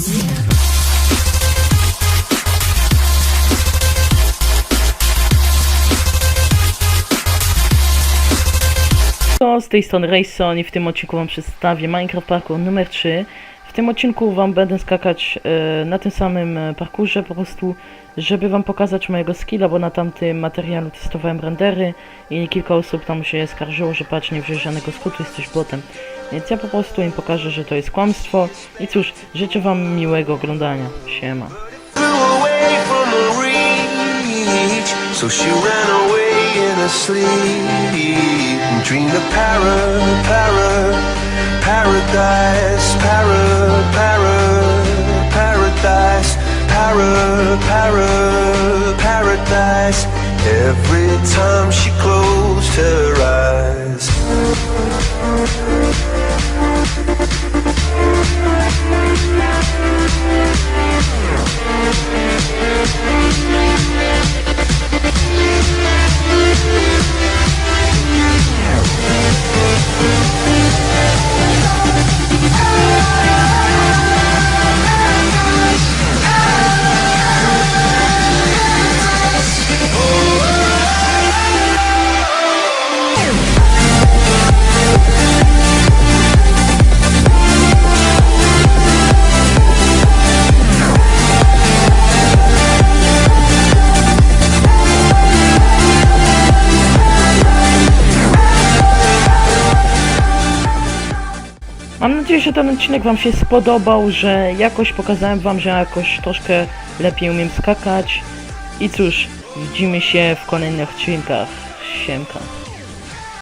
Z tej strony Rayson i w tym odcinku Wam przedstawię Minecraft Parkour numer 3. W tym odcinku Wam będę skakać e, na tym samym e, parkurze po prostu, żeby Wam pokazać mojego skilla, bo na tamtym materiale testowałem rendery i kilka osób tam się skarżyło, że patrz, nie wziąłeś żadnego skutu, jesteś botem. Więc ja po prostu im pokażę, że to jest kłamstwo i cóż, życzę Wam miłego oglądania. Siema. So she ran away in her sleep dreamed of para, para, paradise, para, para, para, paradise. Every time she closed her Mam nadzieję, że ten odcinek Wam się spodobał, że jakoś pokazałem Wam, że jakoś troszkę lepiej umiem skakać. I cóż, widzimy się w kolejnych odcinkach. Siemka.